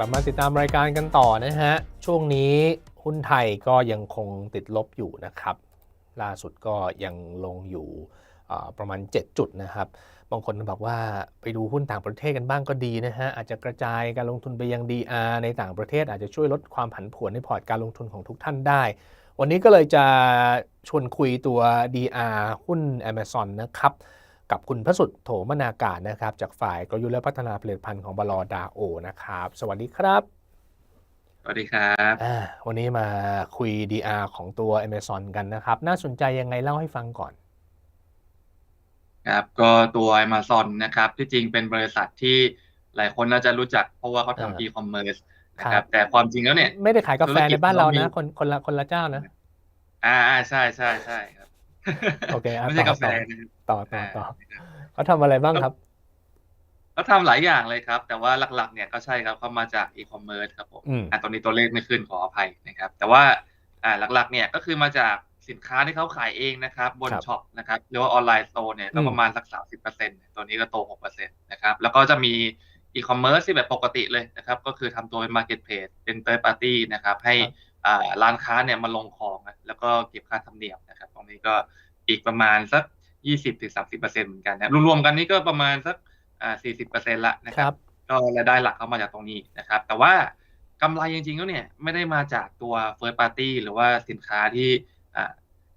กลับมาติดตามรายการกันต่อนะฮะ ช่วงนี้หุ้นไทยก็ยังคงติดลบอยู่นะครับ ล่าสุดก็ยังลงอยู่ประมาณ 7 จุดนะครับ บางคนบอกว่าไปดูหุ้นต่างประเทศกันบ้างก็ดีนะฮะ อาจจะกระจายการลงทุนไปยัง DR ในต่างประเทศ อาจจะช่วยลดความผันผวนในพอร์ตการลงทุนของทุกท่านได้ วันนี้ก็เลยจะชวนคุยตัว DR หุ้น Amazon นะครับ กับคุณพระสุดโถมนาการนะครับ จากฝ่ายกลยุทธ์และพัฒนาผลิตภัณฑ์ของบลอดาโอนะครับ สวัสดีครับ สวัสดีครับอ่าวันนี้มาคุย DR ของตัว Amazon กันนะครับ น่าสนใจยังไงเล่าให้ฟังก่อน ครับ ก็ตัว Amazon นะครับ ที่จริงเป็นบริษัทที่หลายคนน่าจะรู้จักเพราะว่าเขาอ่าทำ e-commerce นะคครัรับบแต่ความจริงแล้วเนี่ย ไม่ได้ขายกาแฟธุรกิในจบ้านเราเขามีนะ คนคนละคนละเจ้านะ อ่าอ่าใช่ใช่ใช่ครับ โอเคอะไม่ใช่ต่อกาแฟนะครับต่อต่อต่ออ่านะครับเขาทำอะไรบ้างครับเขาทำหลายอย่างเลยครับ แต่ว่าหลักๆ เนี่ยก็ใช่ครับเขามาจาก e-commerce ครับผมอืม อ่าตอนนี้ตัวเลขไม่ขึ้นขออภัยนะครับ แต่ว่าอ่าหลักๆ เนี่ยก็คือมาจากสินค้าที่เขาขายเองนะครับ บนครับช็อปนะครับหรือว่าออนไลน์สโตร์เนี่ยก็อืม ประมาณสักสามสิบเปอร์เซ็นต์ตัวนี้ก็โตหกเปอร์เซ็นต์นะครับแล้วก็จะมี e-commerce ที่แบบปกติเลยนะครับ ก็คือทำตัวเป็น marketplace เป็น third party นะครับให้ ครับอ่า ร้านค้าเนี่ยมาลงของนะแล้วก็เก็บค่าธรรมเนียมนะครับตรงนี้ก็อีกประมาณสักยี่สิบถึงสามสิบเปอร์เซ็นต์เหมือนกันนะรวมๆกันนี่ก็ประมาณสักอ่าสี่สิบเปอร์เซ็นต์ละนะคครัรับบก็รายได้หลักเข้ามาจากตรงนี้นะครับ แต่ว่ากำไรจริงๆแล้วเนี่ยไม่ได้มาจากตัว first party หรือว่าสินค้าที่อ่า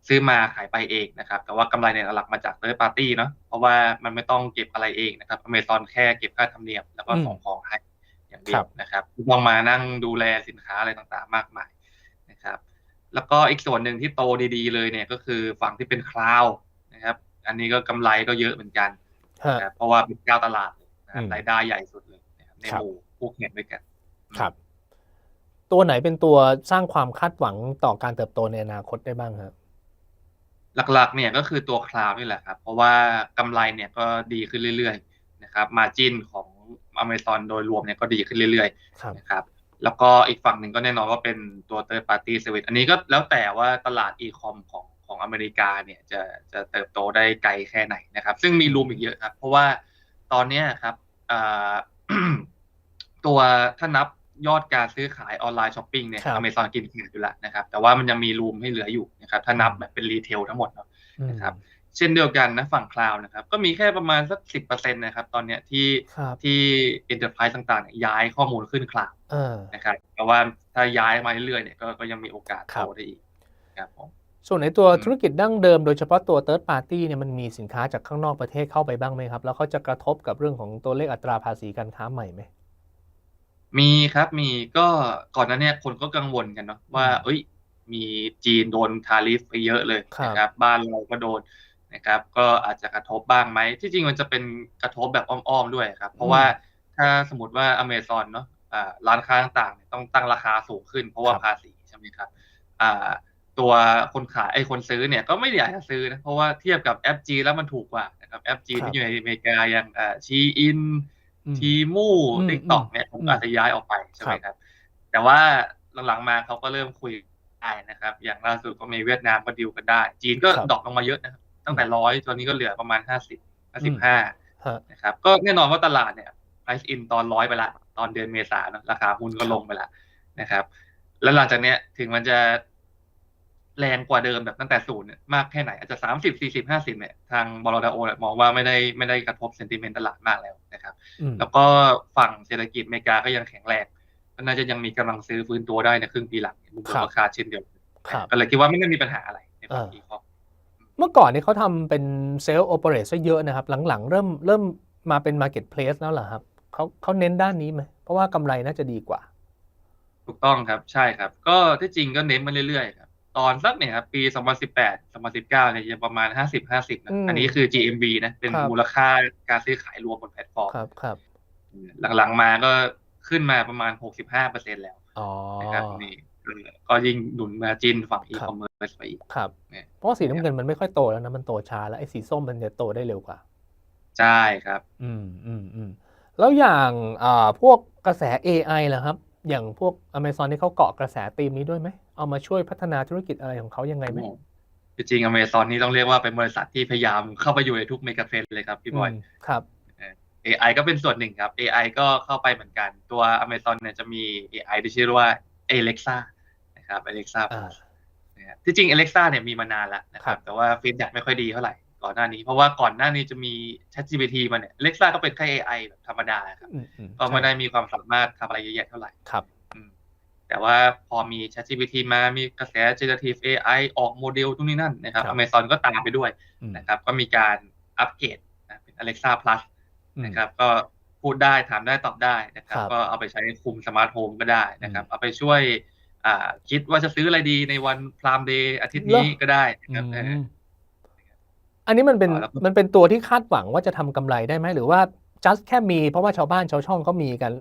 ซื้อมาขายไปเองนะครับ แต่ว่ากำไรเนี่ยหลักมาจาก third party เนาะเพราะว่ามันไม่ต้องเก็บอะไรเองนะครับ Amazon แค่เก็บค่าธรรมเนียมแล้วก็อืมส่งของให้อย่างเดีครัยวบนะครับไม่ต้องมานั่งดูแลสินค้าอะไรต่างๆ มากมายนะครับ แล้วก็อีกส่วนหนึ่งที่โตดีๆเลยเนี่ยก็คือฝั่งที่เป็นคลาวนะครับ อันนี้ก็กำไรก็เยอะเหมือนกันฮะนะครับเพราะว่าเป็นเจ้าตลาดเลยนะครับอืมรายได้ใหญ่สุดเลยนะครับในครับหมู่พวกเน็ตด้วยกันครับ ตัวไหนเป็นตัวสร้างความคาดหวังต่อการเติบโตในอนาคตได้บ้างครับหลักๆ เนี่ยก็คือตัวคลาวนี่แหละครับ เพราะว่ากำไรเนี่ยก็ดีขึ้นเรื่อยๆนะครับ มาจินของ Amazon โดยรวมเนี่ยก็ดีขึ้นเรื่อยครับๆนะครับ แล้วก็อีกฝั่งหนึ่งก็แน่นอนว่าเป็นตัว third party service อันนี้ก็แล้วแต่ว่าตลาด e-com ของของอเมริกาเนี่ยจะจะเติบโตได้ไกลแค่ไหนนะครับ ซึ่งมีรูมอีกเยอะครับ เพราะว่าตอนเนี้ยครับอ่าตัวถ้านับยอดการซื้อขายออนไลน์ช้อปปิ้งเนี่ยครับอเมซอนกินขาดอยู่แล้วนะครับ แต่ว่ามันยังมีรูมให้เหลืออยู่นะครับ ถ้านับแบบเป็นรีเทลทั้งหมดเนาะอืมนะครับ เช่นเดียวกันนะฝั่งคลาวนะครับ ก็มีแค่ประมาณสักสิบเปอร์เซ็นต์นะครับ ตอนเนี้ยที่ครับที่ enterprise ต่างๆเนี่ยย้ายข้อมูลขึ้นคลาวเออนะครับแต่ว่าถ้าย้ายมาเรื่อยๆเนี่ยก็ก็ยังมีโอกาสครัโตบได้อีกครับผมส่วนในตัวอืมธุรกิจดั้งเดิมโดยเฉพาะตัว third party เนี่ยมันมีสินค้าจากข้างนอกประเทศเข้าไปบ้างไหมครับ แล้วเขาจะกระทบกับเรื่องของตัวเลขอัตราภาษีการค้าใหม่ไหมมีครับมีก็ก่อนหน้าเนี้คนก็กังวลกันเนาะว่าอืมเอ้ย มีจีนโดนทาริฟไปเยอะเลยครับนะครับ บ้านเราก็โดน นะครับก็อาจจะกระทบบ้างไหมที่จริงมันจะเป็นกระทบแบบอ้อมๆด้วยครับ เพราะว่าถ้าสมมติว่าอเมซอนเนาะอ่าร้านค้าต่างๆเนี่ยต้องตั้งราคาสูงขึ้น เพราะว่าครับภาษีใช่ไหมครับอ่าตัวคนขายไอ้คนซื้อเนี่ยก็ไม่ได้อยากจะซื้อนะเพราะว่าเทียบกับแอปจีแล้วมันถูกกว่านะครับแอปจีครับที่อยู่ในอเมริกาอย่างอ่าชีอินอืมทีมูอืมติ๊กต็อกเนี่ยผมอืมอาจจะย้ายออกไปใช่ไหมครับ แต่ว่าหลังๆมาเขาก็เริ่มคุยได้นะครับ อย่างล่าสุดก็มีเวียดนามก็ดิวกันได้ จีนก็ครับดรอปลงมาเยอะนะครับ ตั้งแต่ร้อยตอนนี้ก็เหลือประมาณห้าสิบห้าอืสิบมห้าฮะนะครับก็แน่นอนว่าตลาดเนี่ย price in ตอนร้อยไปละ ตอนเดือนเมษาเนอะราคาหุ้นก็ลงไปละนะครับ แล้วหลังจากเนี้ยถึงมันจะแรงกว่าเดิมแบบตั้งแต่ศูนย์เนี่ยมากแค่ไหน อาจจะสามสิบสี่สิบห้าสิบเนี่ยทางบลดโอเนี่ยมองว่าไม่ได้ไม่ได้กระทบเซนติเมนต์ตลาดมากแล้วนะครับอืมแล้วก็ฝั่งเศรษฐกิจอเมริกาก็ยังแข็งแรงก็น่าจะยังมีกำลังซื้อฟื้นตัวได้ในครึ่งปีหลังมุมครับราคาเช่นเดียวกันครับก็เลยคิดว่าไม่ได้มีปัญหาอะไรในฝั่งอ่าอีคอม เมื่อก่อนนี่เขาทำเป็นเซลล์โอเปเรตซะเยอะนะครับ หลังๆ เริ่มเริ่มมาเป็นมาร์เก็ตเพลสแล้วเหรอครับเขาเขาเน้นด้านนี้ไหมเพราะว่ากำไรน่าจะดีกว่า ถูกต้องครับใช่ครับ ก็ที่จริงก็เน้นมาเรื่อยๆครับตอนสักเนี่ยครับปี 2018 2019เนี่ยยังประมาณ 50 50นะอืมอันนี้คือ GMV นะเป็นครับมูลค่าการซื้อขายรวมบนแพลตฟอร์มครับครับหลังๆมาก็ขึ้นมาประมาณ 65%แล้วอ๋อนะครับนี่เออ ก็ยิ่งหนุนมาจินฝั่งอีครับคอมเมิร์ซไปอีกครับเนี่ยเพราะว่าสีน้ำเงินมันไม่ค่อยโตแล้วนะมันโตช้าแล้วไอ้สีส้มมันจะโตได้เร็วกว่า ใช่ครับ อืมอืมอืมแล้วอย่างอ่าพวกกระแส AI ล่ะครับ อย่างพวก Amazon ที่เขาเกาะกระแสธีมนี้ด้วยไหม เอามาช่วยพัฒนาธุรกิจอะไรของเขายังไงไหมจริงๆอเมซอนนี่ต้องเรียกว่าเป็นบริษัทที่พยายามเข้าไปอยู่ในทุกเมกะเทรนด์เลยครับพี่บอยมครับ AI ก็เป็นส่วนหนึ่งครับ AI ก็เข้าไปเหมือนกัน ตัว Amazon เนี่ยจะมี AI ที่ชื่อว่า Alexa นะครับ Alexa อ่านะครับที่จริง Alexa เนี่ยมีมานานแล้วนะคครัรับบแต่ว่าฟีดแบ็ไม่ค่อยดีเท่าไหร่ก่อนหน้านี้ เพราะว่าก่อนหน้านี้จะมี ChatGPT มาเนี่ย Alexa ก็เป็นแค่ AI แบบธรรมดาครับอืมอืมก็ไม่ได้มีความสามารถทำอะไรเยอะแยะเท่าไหร่ครับอืมแต่ว่าพอมี ChatGPT มามีกระแส generative AI ออกโมเดลทุกนี้นั่นนะครับครับ Amazon ก็ตามไปด้วยอืมนะครับ ก็มีการอัปเกรดนะเป็น Alexa Plus อืมนะครับ ก็ พูดได้ถามได้ตอบได้นะครับครับ ก็เอาไปใช้คุมสมาร์ทโฮมก็ได้นะครับ เอาไปช่วยอ่าคิดว่าจะซื้ออะไรดีในวันพรามเดย์อาทิตย์นี้ก็ได้นะครับเอออืมอันนี้มันเป็นอ๋อแล้วก็มันเป็นตัวที่คาดหวังว่าจะทำกำไรได้ไหมหรือว่า just แค่มีเพราะว่าชาวบ้านชาวช่องเขามีกัน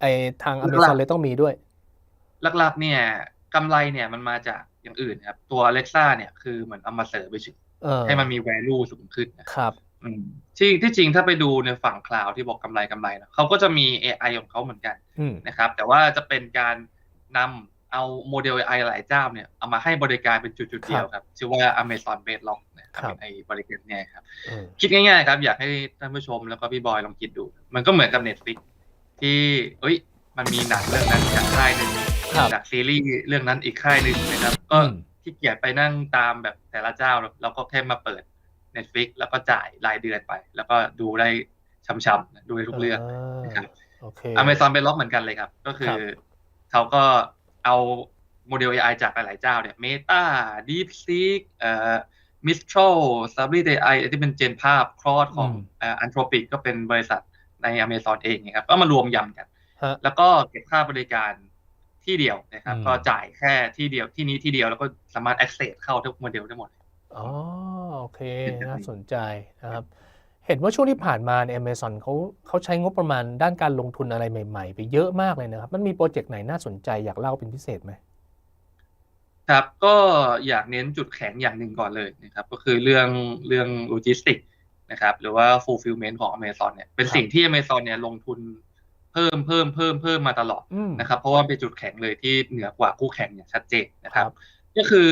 ไอทางอเมซอนเลยต้องมีด้วย หลักๆ เนี่ยกำไรเนี่ยมันมาจากอย่างอื่นครับ ตัว Alexa เนี่ยคือเหมือนเอามาเสริมไปเฉยเออให้มันมี value สูงขึ้นนะครับอืม ที่ที่จริงถ้าไปดูในฝั่งคลาวที่บอกกำไรกำไรนะเขาก็จะมี AI ของเขาเหมือนกันอืมนะครับ แต่ว่าจะเป็นการนำเอาโมเดล AI หลายเจ้าเนี่ยเอามาให้บริการเป็นจุดๆเดียวครับชื่อว่า Amazon Bedrock นะครับเป็นไอ้บริการเนี่ยครับเออคิดง่ายๆครับ อยากให้ท่านผู้ชมแล้วก็พี่บอยลองคิดดู มันก็เหมือนกับ Netflix ที่เอ้ย มันมีหนังเรื่องนั้นจากค่ายหนึ่งครับจากซีรีส์เรื่องนั้นอีกค่ายหนึ่งนะครับ ก็อืมขี้เกียจไปนั่งตามแบบแต่ละเจ้าเราเราก็แค่มาเปิด Netflix แล้วก็จ่ายรายเดือนไป แล้วก็ดูได้ช้ำๆดูได้ทุกเรื่องนะครับโอเค Amazon เป็นล็อกเหมือนกันเลยครับ ก็คือครับเขาก็เอาโมเดล AI จากหลายๆเจ้าเนี่ย Meta DeepSeek เอ่อ Mistral Stability AI ที่เป็นเจนภาพครอสของอืมเอ่อ Anthropic ก็เป็นบริษัทใน Amazon เองนะครับ ก็มารวมยำกันฮะแล้วก็เก็บค่าบริการที่เดียวนะครับอืมก็จ่ายแค่ที่เดียวที่นี้ที่เดียวแล้วก็สามารถ access เข้าทุกโมเดลได้หมดอ๋อ โอเคเป็นแบบนี้น่าสนใจนะครับ เห็นว่าช่วงที่ผ่านมาใน Amazon เขาเขาใช้งบประมาณด้านการลงทุนอะไรใหม่ ๆ ไปเยอะมากเลยนะครับ มันมีโปรเจกต์ไหนน่าสนใจอยากเล่าเป็นพิเศษไหมครับก็อยากเน้นจุดแข็งอย่างหนึ่งก่อนเลยนะครับ ก็คือเรื่องเรื่องโลจิสติกนะครับหรือว่า fulfillment ของ Amazon เนี่ยเป็นครับสิ่งที่ Amazon เนี่ยลงทุนเพิ่มเพิ่มเพิ่มเพิ่มมาตลอดอืมนะครับ เพราะว่าเป็นจุดแข็งเลยที่เหนือกว่าคู่แข่งอย่างชัดเจนนะครัครับบก็คือ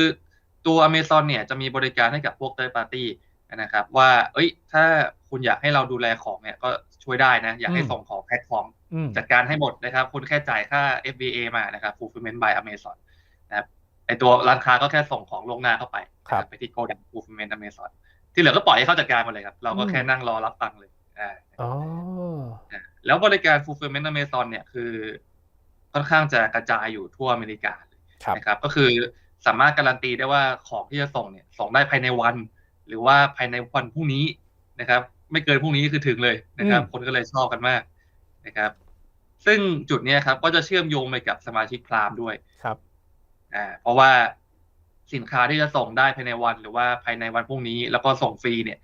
ตัว Amazon เนี่ยจะมีบริการให้กับพวก third party นะครับว่า เอ้ย ถ้าคุณอยากให้เราดูแลของเนี่ยก็ช่วยได้นะ อยากให้อืมส่งของแพลตฟอร์มอืมจัดการให้หมดนะครับ คุณแค่จ่ายค่า FBA มานะครับ fulfillment by Amazon นะครับไอตัวร้านค้าก็แค่ส่งของลวงหน้าเข้าไปครับไปที่ Godan fulfillment Amazon ที่เหลือก็ปล่อยให้เขาจัดการหมาเลยครับ เราก็อืมแค่นั่งรอรับตังค์เลยอ่าอ๋ออ่าแล้วบริการ fulfillment Amazon เนี่ยคือ ค่อนข้างจะกระจายอยู่ทั่วอเมริกาเลยครับนะครับ ก็คือ สามารถการันตีได้ว่าของที่จะส่งเนี่ยส่งได้ภายในวัน หรือว่าภายในวันพรุ่งนี้นะครับ ไม่เกินพรุ่งนี้คือถึงเลยนะครับอืมคนก็เลยชอบกันมากนะครับ ซึ่งจุดเนี้ยครับ ก็จะเชื่อมโยงไปกับสมาชิกพรามด้วยครับอ่าเพราะว่าสินค้าที่จะส่งได้ภายในวัน หรือว่าภายในวันพรุ่งนี้ แล้วก็ส่งฟรีเนี่ย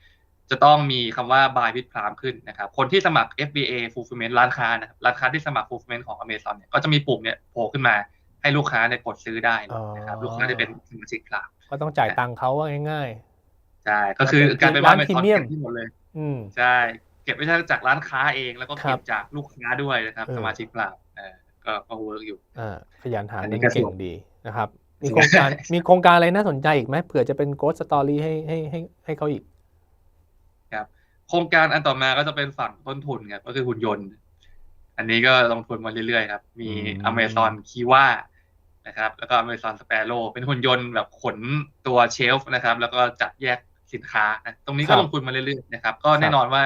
จะต้องมีคำว่า buy with Prime ขึ้นนะครับ คนที่สมัคร FBA fulfillment ร้านค้านะครับร้านค้าที่สมัคร fulfillment ของ Amazon เนี่ยก็จะมีปุ่มเนี่ยโผล่ขึ้นมา ให้ลูกค้าเนี่ยกดซื้อได้เลยนะครับอ๋อลูกค้าจะเป็นสมาชิกพรามก็ต้องจ่ายตังค์เขาว่าง่ายใช่ก็คือการเป็นว่าร้าน Amazon พรีเมียมเก็บที่หมดเลยๆอืมใช่เก็บไม่ใช่จากร้านค้าเองแล้วก็ครัเก็บบจากลูกค้าด้วยนะครับเออสมาชิกพรามเออก็ก็เวิร์กอยู่อ่าขยันหาอันนี้เงินก็สนุเก่กงดีนะครับมีโครงการมีโครงการอะไรน่าสนใจอีกไหมเผื่อจะเป็นโกสตอรี่ให้ให้ให้ให้เขาอีกครับโครงการอันต่อมาก็จะเป็นฝั่งต้นทุนครับก็คือหุ่นยนต์ อันนี้ก็ลงทุนมาเรื่อยๆครับ มีอืม Amazon Kiwa นะครับ แล้วก็ Amazon Sparrow เป็นหุ่นยนต์แบบขนตัวเชลฟ์นะครับ แล้วก็จัดแยกสินค้านะตรงนี้ก็ลงทุนมาเรื่อยๆนะครับ ก็แน่นอนว่า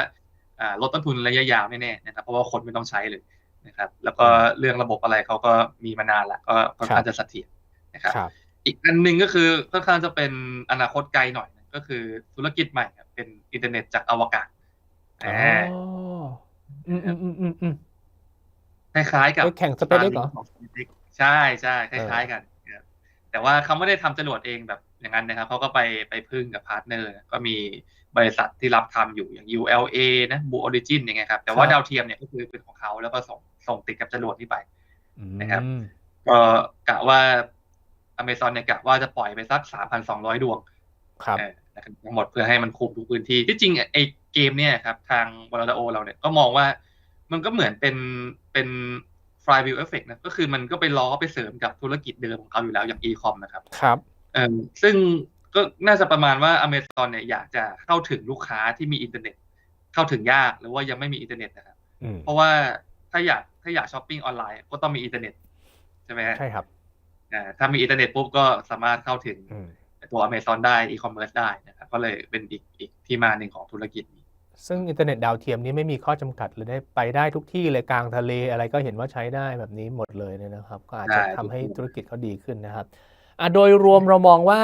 อ่าลดต้นทุนระยะยาวแน่ๆนะครับ เพราะว่าคนไม่ต้องใช้เลยนะครับ แล้วก็เรื่องระบบอะไรเขาก็มีมานานละก็ค่อนข้างจะเสถียรนะครับครับอีกอันหนึ่งก็คือค่อนข้างจะเป็นอนาคตไกลหน่อยนะก็คือธุรกิจใหม่ครับเป็นอินเทอร์เน็ตจากอวกาศอ๋ออ่าอืมอืมอืมอืมอืม คล้ายๆกับไปแข่ง SpaceX เหรอของ SpaceX ใช่ใช่คล้ายๆกันครับแต่ว่าเขาไม่ได้ทำจรวดเองแบบอย่างนั้นนะครับเขาก็ไปไปพึ่งกับพาร์ทเนอร์ ก็มีบริษัทที่รับทำอยู่อย่าง ULA นะ Blue Origin อย่างเงี้ยครับ แต่ว่าครับดาวเทียมเนี่ยก็คือเป็นของเขาแล้วก็ส่งส่งติดกับจรวดนี้ไปอืมนะครับก็กะว่า Amazon เนี่ยกะว่าจะปล่อยไปสัก3,200ดวงครับเออนะครับทั้งหมดเพื่อให้มันคุมทุกพื้นที่ที่จริงไอ้เกมเนี่ยครับ ทางบรดโอเราเนี่ยก็มองว่ามันก็เหมือนเป็น เป็น flywheel effect นะ ก็คือมันก็ไปล้อไปเสริมกับธุรกิจเดิมของเขาอยู่แล้วอย่าง e-com นะครับ ครับเออซึ่งก็น่าจะประมาณว่า Amazon เนี่ยอยากจะเข้าถึงลูกค้าที่มีอินเทอร์เน็ต เข้าถึงยากหรือว่ายังไม่มีอินเทอร์เน็ตนะครับอืมเพราะว่าถ้าอยากถ้าอยากช้อปปิ้งออนไลน์ก็ต้องมีอินเทอร์เน็ตใช่ไหมฮะใช่ครับอ่าถ้ามีอินเทอร์เน็ตปุ๊บก็สามารถเข้าถึงอืมตัว Amazon ได้อีคอมเมิร์ซได้นะครับ ก็เลยเป็นอีกอีกที่มาหนึ่งของธุรกิจนี้ ซึ่งอินเทอร์เน็ตดาวเทียมนี้ไม่มีข้อจำกัดเลยได้ไปได้ทุกที่เลยกลางทะเลอะไรก็เห็นว่าใช้ได้แบบนี้หมดเลยเนี่ยนะครับ ก็อาจจะใช่ทำให้ทุกที่ธุรกิจเขาดีขึ้นนะครับอะโดยรวมเรามองว่า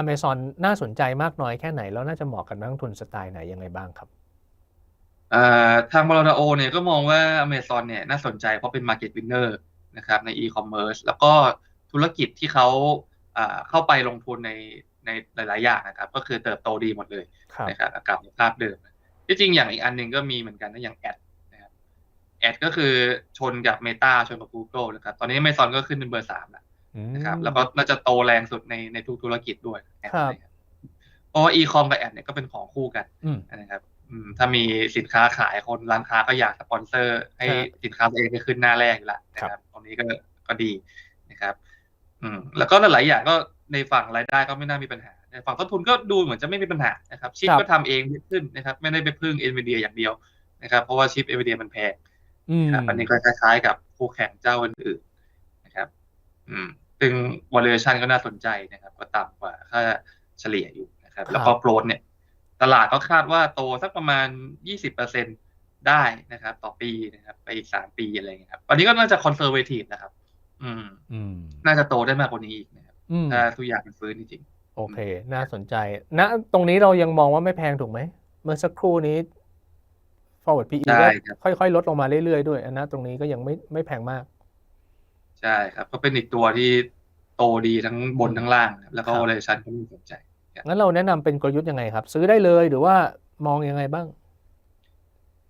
Amazon น่าสนใจมากน้อยแค่ไหน แล้วน่าจะเหมาะกับนักลงทุนสไตล์ไหนยังไงบ้างครับอ่าทางบรดโอเนี่ยก็มองว่า Amazon เนี่ยน่าสนใจเพราะเป็น Market Winner นะครับใน e-commerce แล้วก็ธุรกิจที่เขาอ่าเข้าไปลงทุนในในหลาย ๆ อย่างนะครับ ก็คือเติบโตดีหมดเลยครับนะครับกับภาพเดิม ที่จริงอย่างอีกอันหนึ่งก็มีเหมือนกันนะอย่างแอดนะครับแอดก็คือชนกับ Meta ชนกับ Google นะครับตอนนี้ Amazon ก็ขึ้นเป็นเบอร์สามแล้วอืมนะครับแล้วก็น่าจะโตแรงสุดในในทุกธุรกิจด้วยแอดครับนะครับเพราะว่า e-com กับแอดเนี่ยก็เป็นของคู่กันอืมนะครับอืมถ้ามีสินค้าขายคนร้านค้าก็อยากสปอนเซอร์ ให้ครับสินค้าตัวเองไปขึ้นหน้าแรกอยู่และนะคครัรับบตรงนี้ก็ก็ดีนะครับ อืมแล้วก็หลายๆอย่างก็ในฝั่งรายได้ก็ไม่น่ามีปัญหาใน ฝั่งต้นทุนก็ดูเหมือนจะไม่มีปัญหานะครับชิปครับก็ทำเองขึ้นนะครับไม่ได้ไปพึ่ง NVIDIA อย่างเดียวนะครับเพราะว่าชิป NVIDIA มันแพงอืมครับอันนี้ก็คล้ายๆกับคู่แข่งเจ้าอื่นๆนะครับ อืมซึ่ง valuation ก็น่าสนใจนะครับ ก็ต่ำกว่าค่าเฉลี่ยอยู่นะครับ แล้วก็ growth เนี่ย ตลาดก็คาดว่าโตสักประมาณ 20%ได้นะครับ ต่อปีนะครับ ไปอีกสามปีอะไรอย่างเงี้ยครับอันนี้ก็น่าจะ conservative นะครับอืมอืม น่าจะโตได้มากกว่านี้อีกนะครับอืมถ้าทุกอย่างมันฟื้นจริง โอเค น่าสนใจณตรงนี้เรายังมองว่าไม่แพงถูกไหม เมื่อสักครู่นี้ forward PE ใช่ก็ครับค่อยๆ ลดลงมาเรื่อยๆ ด้วยอันนะตรงนี้ก็ยังไม่ไม่แพงมากๆใช่ครับ ก็เป็นอีกตัวที่โตดีทั้งบนทั้งล่างนะครับแล้วก็ครับ valuation ก็น่าสนใจงั้นเราแนะนำเป็นกลยุทธ์ยังไงครับ ซื้อได้เลยหรือว่ามองยังไงบ้าง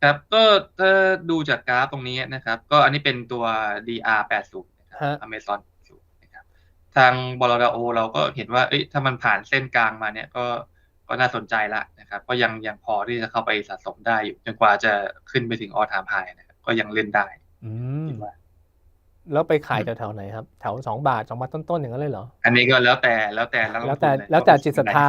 ครับก็ถ้าดูจากกราฟตรงนี้นะครับ ก็อันนี้เป็นตัว DR 80 นะครับฮะ Amazon 80นะครับ ทางบลดโอเราก็เห็นว่าเอ้ยถ้ามันผ่านเส้นกลางมาเนี่ยก็ก็น่าสนใจละนะครับ ก็ยังยังพอที่จะเข้าไปสะสมได้อยู่จนกว่าจะขึ้นไปถึงออทามไฮนะครับก็ยังเล่นได้อืมคิดว่าแล้วไปขายอืมแถวๆไหนครับแถวสองบาทสองบาทต้นๆอย่างนั้นเลยเหรอ อันนี้ก็แล้วแต่แล้วแต่นักลงแล้วทุแต่นเยแล้วแต่จิตศรัทธา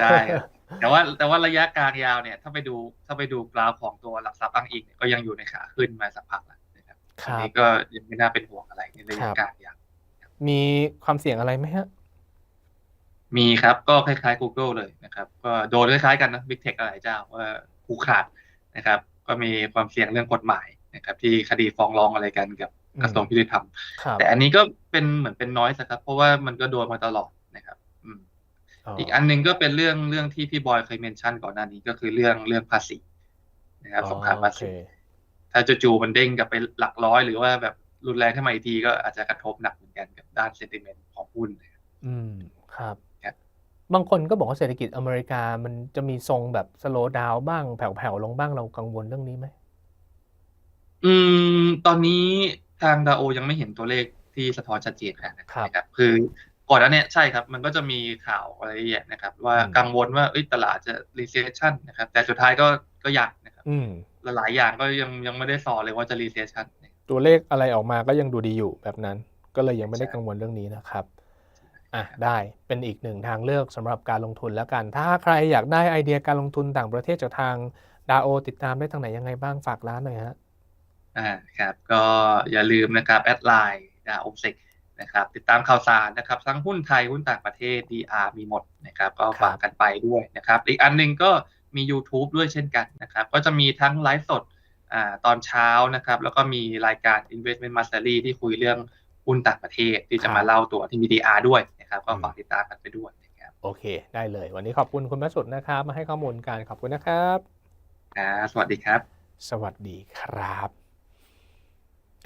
ใช่ครับแต่ว่าแต่ว่าระยะกลางยาวเนี่ย ถ้าไปดูถ้าไปดูกราฟของตัวหลักทรัพย์อ้างอิงเนี่ยก็ยังอยู่ในขาขึ้นมาสักพักแล้วนะครับคอันรับนี้ก็ยังไม่น่าเป็นห่วงอะไรในระครัยะบกลางยาว มีความเสี่ยงอะไรไหมฮะ มีครับก็คล้ายๆ Google เลยนะครับ ก็โดนคล้ายๆกันนะ Big Tech หลายเจ้าว่าผูกขาดนะครับ ก็มีความเสี่ยงเรื่องกฎหมายนะครับ ที่คดีฟ้องร้องอะไรกันกับกระทรวงยุติธรรมครับแต่อันนี้ก็เป็นเหมือนเป็นน้อยนะครับ เพราะว่ามันก็โดนมาตลอดนะครับอืมอีกอันหนึงก็เป็นเรื่องเรื่องที่พี่บอยเคยเมนชั่นก่อนหน้านี้ก็คือเรื่องเรื่องภาษีนะครับสงครามภาษีโอเคถ้าจู่ๆมันเด้งกลับไปหลักร้อยหรือว่าแบบ รุนแรงขึ้นมาอีกทีก็อาจจะกระทบหนักเหมือนกันกับด้านเซนติเมนต์ของหุ้นนะครับอืมครับครับบางคนก็บอกว่าเศรษฐกิจอเมริกามันจะมีทรงแบบสโลว์ดาวบ้างแผ่วๆลงบ้างเรากังวลเรื่องนี้ไหมอืม ตอนนี้ทางดาโอยังไม่เห็นตัวเลขที่สะท้อนชัดเจนขนาดนั้นครับนะครับ คือก่อนหน้าเนี้ใช่ครับ มันก็จะมีข่าวอะไรอย่างเงี้ยนะครับ ว่าอืมกังวลว่าเอ้ยตลาดจะ recession นะครับ แต่สุดท้ายก็ก็ยังนะครับอืมหลายๆอย่างก็ยังยังไม่ได้สอนเลยว่าจะ recession นะครับ ตัวเลขอะไรออกมาก็ยังดูดีอยู่แบบนั้น ก็เลยยังไม่ได้ใช่กังวลเรื่องนี้นะครับอะได้เป็นอีกหนึ่งทางเลือกสำหรับการลงทุนแล้วกัน ถ้าใครอยากได้ไอเดียการลงทุนต่างประเทศจากทางดาโอติดตามได้ทางไหนยังไงบ้างฝากร้านหน่อยฮะอ่าครับก็อย่าลืมนะครับแอดไลน์ดาอมเซกนะครับติดตามข่าวสารนะครับทั้งหุ้นไทยหุ้นต่างประเทศ DR มีหมดนะครับก็ฝากกันไปด้วยนะครับ อีกอันหนึงก็มี YouTube ด้วยเช่นกันนะครับ ก็จะมีทั้งไลฟ์สดอ่า ตอนเช้านะครับ แล้วก็มีรายการ Investment Mastery ที่คุยเรื่องหุ้นต่างประเทศที่จะมาเล่าตัวที่มี DR ด้วยนะครับก็ฝากติดตามกันไปด้วยนะครับโอเค ได้เลย วันนี้ขอบคุณคุณแม่สุดนะครับ มาให้ข้อมูลกันขอบคุณนะครับอ่าสวัสดีครับ สวัสดีครับ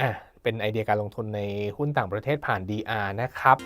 อะเป็นไอเดียการลงทุนในหุ้นต่างประเทศผ่าน DR นะครับ